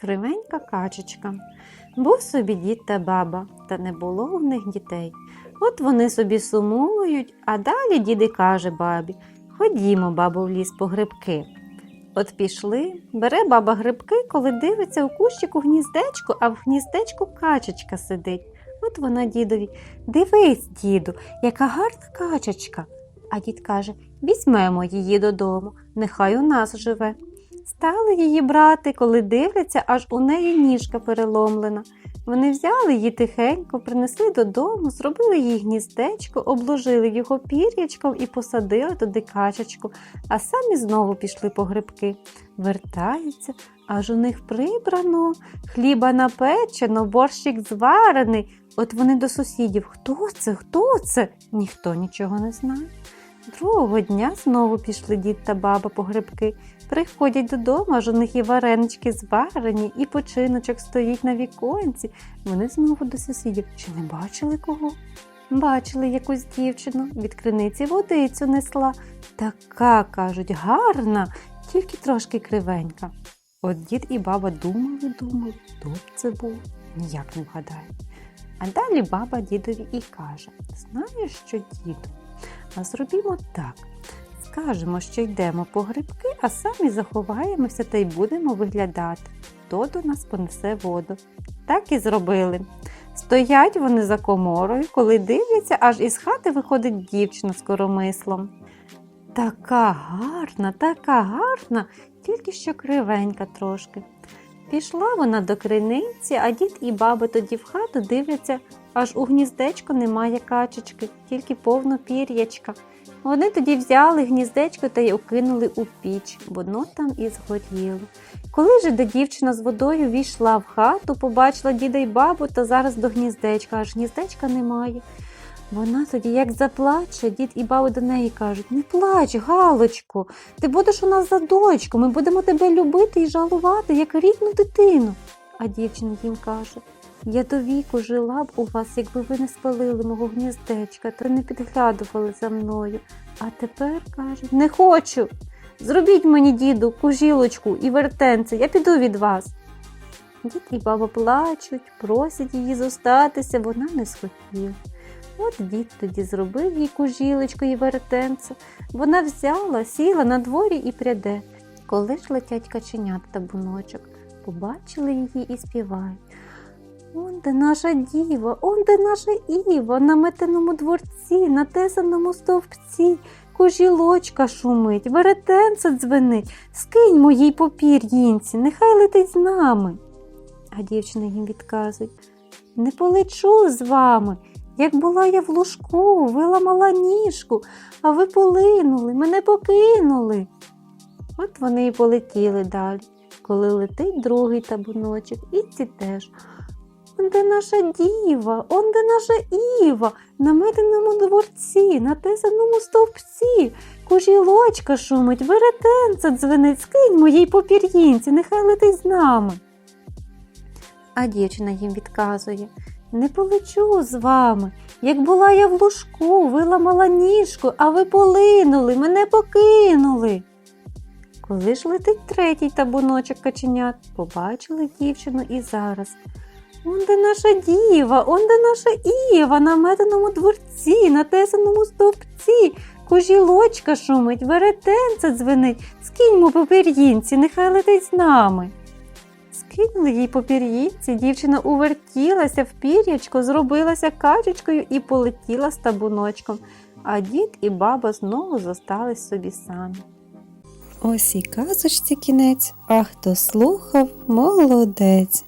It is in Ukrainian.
Кривенька качечка. Був собі дід та баба, та не було у них дітей. От вони собі сумують, а далі дід каже бабі Ходімо, бабу, в ліс по грибки. От пішли, бере баба грибки, коли дивиться у кущику гніздечко, а в гніздечку качечка сидить. От вона дідові Дивись, діду, яка гарна качечка. А дід каже Візьмемо її додому, нехай у нас живе. Стали її брати, коли дивляться, аж у неї ніжка переломлена. Вони взяли її тихенько, принесли додому, зробили їй гніздечко, обложили його пір'ячком і посадили туди качечку, а самі знову пішли по грибки. Вертаються, аж у них прибрано, хліба напечено, борщик зварений. От вони до сусідів Хто це? Хто це? Ніхто нічого не знає. Другого дня знову пішли дід та баба по грибки. Приходять додому, аж у них і варенички зварені, і починочок стоїть на віконці. Вони знову до сусідів. Чи не бачили кого? Бачили якусь дівчину, від криниці водицю несла. Така, кажуть, гарна, тільки трошки кривенька. От дід і баба думали, думали, хто б це був, ніяк не вгадають. А далі баба дідові і каже: Знаєш що, діду? А зробімо так. Скажемо, що йдемо по грибки, а самі заховаємося та й будемо виглядати, хто до нас понесе воду. Так і зробили. Стоять вони за коморою, коли дивляться, аж із хати виходить дівчина з коромислом. Така гарна, така гарна, тільки що кривенька трошки. Пішла вона до криниці, а дід і баба тоді в хату дивляться, аж у гніздечко немає качечки, тільки повно пір'ячка. Вони тоді взяли гніздечко та й окинули у піч, воно там і згоріло. Коли ж де дівчина з водою війшла в хату, побачила діда й бабу та зараз до гніздечка, аж гніздечка немає. Вона тоді як заплаче, дід і баба до неї кажуть: Не плач, Галочко, ти будеш у нас за дочку, ми будемо тебе любити і жалувати, як рідну дитину. А дівчина їм каже: Я до віку жила б у вас, якби ви не спалили мого гніздечка та не підглядували за мною. А тепер кажуть, не хочу. Зробіть мені, діду, кужілочку і вертенце, я піду від вас. Дід і баба плачуть, просять її зостатися, вона не схотіла. От дід тоді зробив їй кужілочку і вертенце. Вона взяла, сіла на дворі і пряде. Коли ж летять каченят та буночок, побачили її і співають. Он де наша діва, он де наша Іва, на метеному дворці, на тесаному стовпці, кужілочка шумить, веретенце дзвенить, скинь моїй попір'їнці, нехай летить з нами. А дівчина їм відказує Не полечу з вами. Як була я в лужку, виламала ніжку, а ви полинули, мене покинули. От вони і полетіли далі, коли летить другий табуночок, і ці теж. Он де наша діва, он де наша Іва, на меденому дворці, на тесаному стовпці, кужілочка шумить, веретенце дзвенить, скинь моїй попір'їнці, нехай летить з нами. А дівчина їм відказує Не полечу з вами. Як була я в лужку, виламала ніжку, а ви полинули, мене покинули. Коли ж летить третій табуночок каченят, побачили дівчину і зараз. Он де наша діва, он де наша Іва, на метеному дворці, на тесаному стовпці, кужілочка шумить, веретенце дзвенить, скиньмо по пір'їнці, нехай летить з нами. Скинули їй по пір'їнці, дівчина увертілася в пір'ячко, зробилася качечкою і полетіла з табуночком, а дід і баба знову зостались собі самі. Ось і казочці кінець, а хто слухав, молодець.